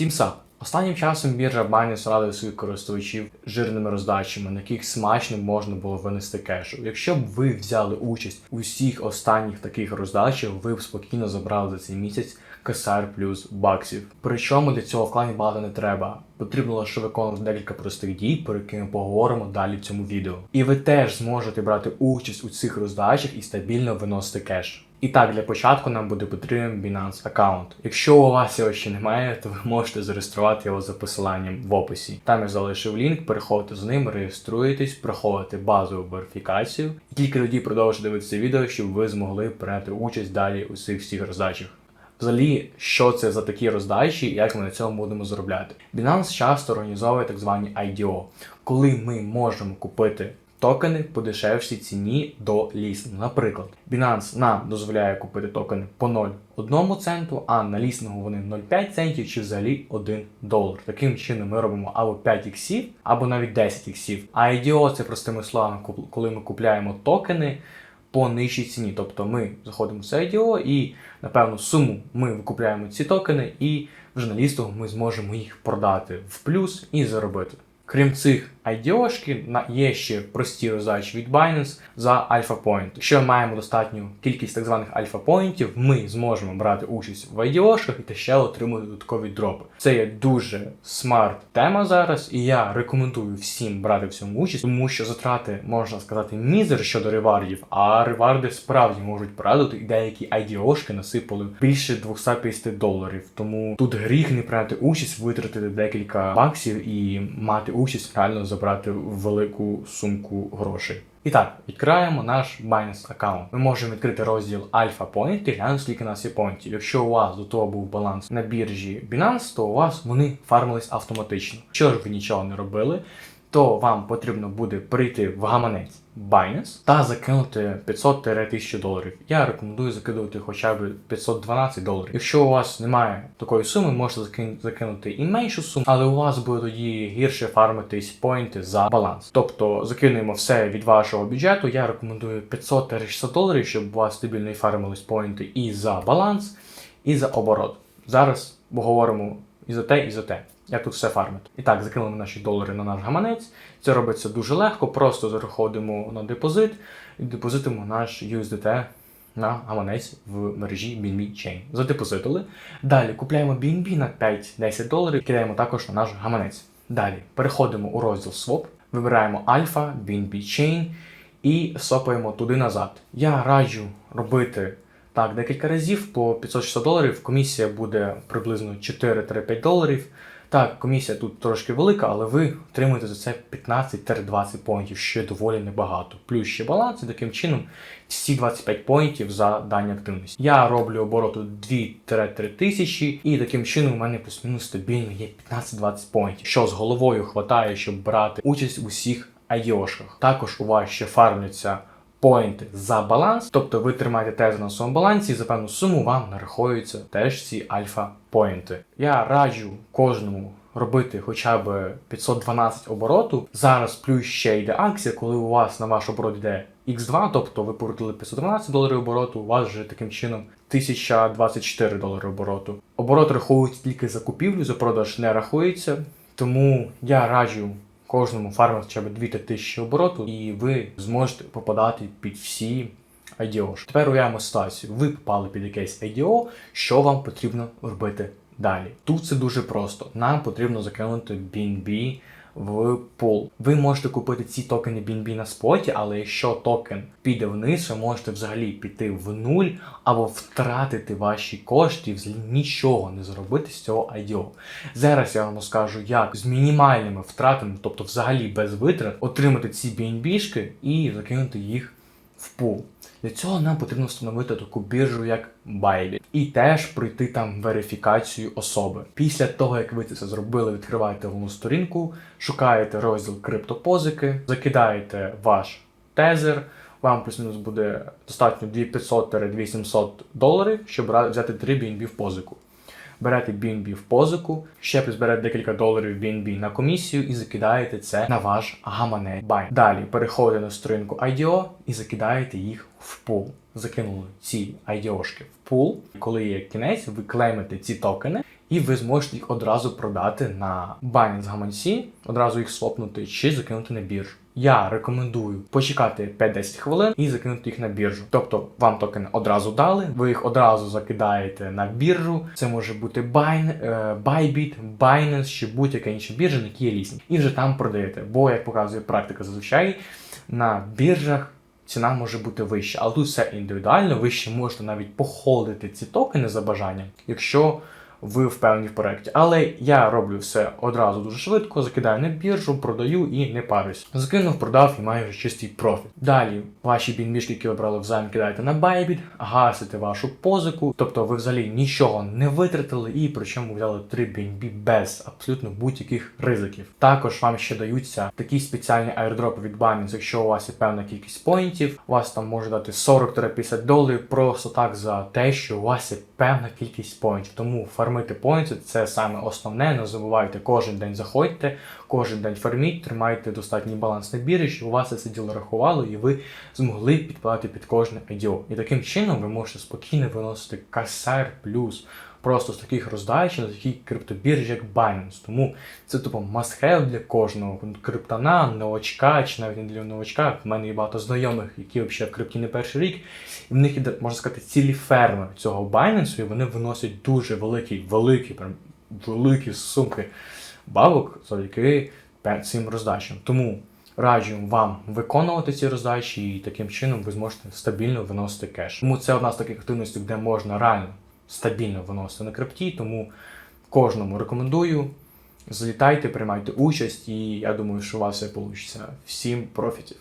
TeamSap. Останнім часом біржа Binance радує своїх користувачів жирними роздачами, на яких смачно можна було винести кешу. Якщо б ви взяли участь у всіх останніх таких роздачах, ви б спокійно забрали за цей місяць косар плюс баксів. Причому для цього вкладень багато не треба. Потрібно лише виконувати декілька простих дій, про які ми поговоримо далі в цьому відео. І ви теж зможете брати участь у цих роздачах і стабільно виносити кеш. І так, для початку нам буде потрібен Binance аккаунт. Якщо у вас його ще немає, то ви можете зареєструвати його за посиланням в описі. Там я залишив лінк, переходите з ним, реєструєтесь, проходите базову верифікацію, і тільки тоді продовжуйте дивитися відео, щоб ви змогли прийняти участь далі у цих всіх роздачах. Взагалі, що це за такі роздачі і як ми на цьому будемо заробляти? Binance часто організовує так звані IDO, коли ми можемо купити токени по дешевшій ціні до лістингу. Наприклад, Binance нам дозволяє купити токени по 0,1 центу, а на лістингу вони 0,5 центів чи взагалі 1 долар. Таким чином ми робимо або 5 іксів, або навіть 10 іксів. А IDO це простими словами, коли ми купляємо токени по нижчій ціні. Тобто ми заходимо в це IDO і на певну суму ми викупляємо ці токени, і вже на лісту ми зможемо їх продати в плюс і заробити. Крім цих на- є ще прості роздачі від Binance за Point. Якщо маємо достатню кількість так званих Pointів, ми зможемо брати участь в IDO-шках і та ще отримати додаткові дропи. Це є дуже смарт тема зараз, і я рекомендую всім брати в цьому участь, тому що затрати можна сказати мізер щодо ревардів, а реварди справді можуть порадити, і деякі IDO-шки насипали більше 250 доларів. Тому тут гріх не прийняти участь, витратити декілька баксів і мати участь реально забрати велику сумку грошей. І так, відкриваємо наш Binance аккаунт. Ми можемо відкрити розділ Alpha Point і глянути, скільки нас є понтів. Якщо у вас до того був баланс на біржі Binance, то у вас вони фармились автоматично. Якщо ж ви нічого не робили, то вам потрібно буде прийти в гаманець Binance та закинути 500-1000 доларів. Я рекомендую закидувати хоча б 512 доларів. Якщо у вас немає такої суми, можете закинути і меншу суму, але у вас буде тоді гірше фармитись поінти за баланс. Тобто закинемо все від вашого бюджету. Я рекомендую 500-600 доларів, щоб у вас стабільно фармились поінти і за баланс, і за оборот. Зараз поговоримо і за те, і за те. Як тут все фармити. І так, закинули наші долари на наш гаманець. Це робиться дуже легко, просто заходимо на депозит і депозитимо наш USDT на гаманець в мережі BNB Chain. Задепозитили. Далі купляємо BNB на 5-10 доларів, кидаємо також на наш гаманець. Далі переходимо у розділ Swap, вибираємо Alpha, BNB Chain і сопаємо туди назад. Я раджу робити так декілька разів по 500-600 доларів. Комісія буде приблизно 4-5 доларів. Так, комісія тут трошки велика, але ви отримуєте за це 15-20 поінтів, що доволі небагато. Плюс ще баланс, і таким чином всі 25 поінтів за дані активності. Я роблю обороту 2-3 тисячі, і таким чином у мене плюс-мінус стабільно є 15-20 поінтів, що з головою хватає, щоб брати участь в усіх айошках. Також у вас ще фармляться поінти за баланс, тобто ви тримаєте тези на своєму балансі, і за певну суму вам нараховуються теж ці альфа поінти. Я раджу кожному робити хоча б 512 обороту. Зараз плюс ще йде акція, коли у вас на ваш оборот йде X2, тобто ви порутили 512 доларів обороту, у вас вже таким чином 1024 долари обороту. Оборот рахується тільки за купівлю, за продаж не рахується. Тому я раджу кожному фармеру хоча б 2 тисячі обороту, і ви зможете попадати під всі IDO. Тепер уявимо ситуацію. Ви попали під якесь IDO, що вам потрібно робити далі. Тут це дуже просто. Нам потрібно закинути BNB в пул. Ви можете купити ці токени BNB на споті, але якщо токен піде вниз, ви можете взагалі піти в нуль або втратити ваші кошти і взагалі нічого не зробити з цього IDO. Зараз я вам розкажу, як з мінімальними втратами, тобто взагалі без витрат, отримати ці BNB-шки і закинути їх в пул. Для цього нам потрібно встановити таку біржу, як Bybit, і теж пройти там верифікацію особи. Після того, як ви це зробили, відкриваєте головну сторінку, шукаєте розділ криптопозики, закидаєте ваш тезер. Вам плюс-мінус буде достатньо 2500-2700 доларів, щоб взяти 3 BNB в позику. Берете BNB в позику, ще плюс берете декілька доларів BNB на комісію і закидаєте це на ваш гаманець Binance. Далі переходите на сторінку IDO і закидаєте їх в пул. Закинули ці IDO-шки в пул. Коли є кінець, ви клеймите ці токени і ви зможете їх одразу продати на Binance гаманці, одразу їх свопнути чи закинути на біржу. Я рекомендую почекати 5-10 хвилин і закинути їх на біржу. Тобто вам токени одразу дали, ви їх одразу закидаєте на біржу. Це може бути Byn, е, Bybit, Binance чи будь-яка інша біржа, на які є різні. І вже там продаєте. Бо, як показує практика зазвичай, на біржах ціна може бути вища, але тут все індивідуально. Ви ще можете навіть похолдити ці токени за бажанням, якщо ви впевнені в проєкті. Але я роблю все одразу дуже швидко, закидаю на біржу, продаю і не парюсь. Закинув, продав і маю вже чистий профіт. Далі ваші бінбішки, які ви брали в займ, кидаєте на Bybit, гасите вашу позику, тобто ви взагалі нічого не витратили і причому взяли 3 BNB без абсолютно будь-яких ризиків. Також вам ще даються такі спеціальні аірдропи від Binance, якщо у вас є певна кількість поінтів, вас там може дати 40-50 доларів просто так за те, що у вас є певна кількість поінтів. Тому фармити повністю, це саме основне. Не забувайте кожен день заходьте, кожен день фарміть, тримайте достатній баланс на бірі, щоб у вас це діло рахувало, і ви змогли підпадати під кожне IDO. І таким чином ви можете спокійно виносити касар плюс. Просто з таких роздач на такій криптобіржі, як Binance. Тому це тупо must-have для кожного криптона, новачка, чи навіть не для новачка. В мене є багато знайомих, які взагалі в крипті не перший рік. І в них іде, можна сказати, цілі ферми цього Binance, і вони виносять дуже великі, великі, прям великі сумки бабок завдяки цим роздачам. Тому раджу вам виконувати ці роздачі, і таким чином ви зможете стабільно виносити кеш. Тому це одна з таких активностей, де можна реально стабільно виносити на крипті. Тому кожному рекомендую. Злітайте, приймайте участь, і я думаю, що у вас все вийде. Всім профітів!